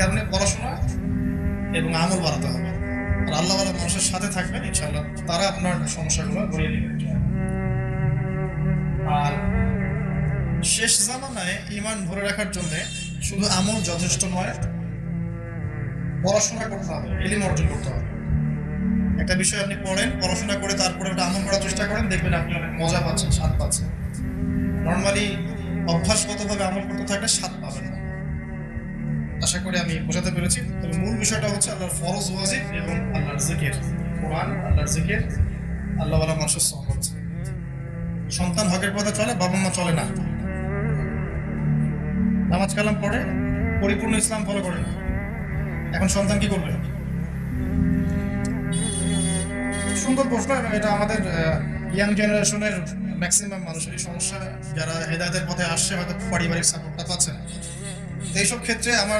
কারণে পড়াশোনা এবং আমল বাড়াতে হবে। আর আল্লাহ মানুষের সাথে থাকবেন, ইনশাআল্লাহ তারা আপনার সমস্যাগুলো দেবে আর শেষ জামানায় ইমান ধরে রাখার জন্য শুধু আমল যথেষ্ট নয়, পড়াশোনা করতে হবে এলিম অর্জন করতে হবে। একটা বিষয় আপনি পড়েন, পড়াশোনা করে তারপরে ওটা আমল করার চেষ্টা করেন, দেখবেন আপনি অনেক মজা পাচ্ছেন, স্বাদ পাচ্ছেন। নর্মালি অভ্যাসগতভাবে আমল করতে থাকলে স্বাদ পাবেন না। আশা করি আমি বোঝাতে পেরেছি। তবে মূল বিষয়টা হচ্ছে আল্লাহর ফরজ, ওয়াজিব এবং আল্লাহর জিকির। কোরআন, আল্লাহর জিকির আল্লাহ মানুষের সহমত সন্তান হকের পথে চলে, বাবা মা চলে না। নামাজ কালাম পড়ে, পরিপূর্ণ ইসলাম ফলো করে না। এখন সন্তান কি করবে? সুন্দর প্রশ্ন এবং এটা আমাদের ইয়াং জেনারেশনের ম্যাক্সিমাম মানুষেরই সমস্যা। যারা হেদায়তের পথে আসছে, হয়তো পারিবারিক সাপোর্টটা পাচ্ছে এইসব ক্ষেত্রে আমার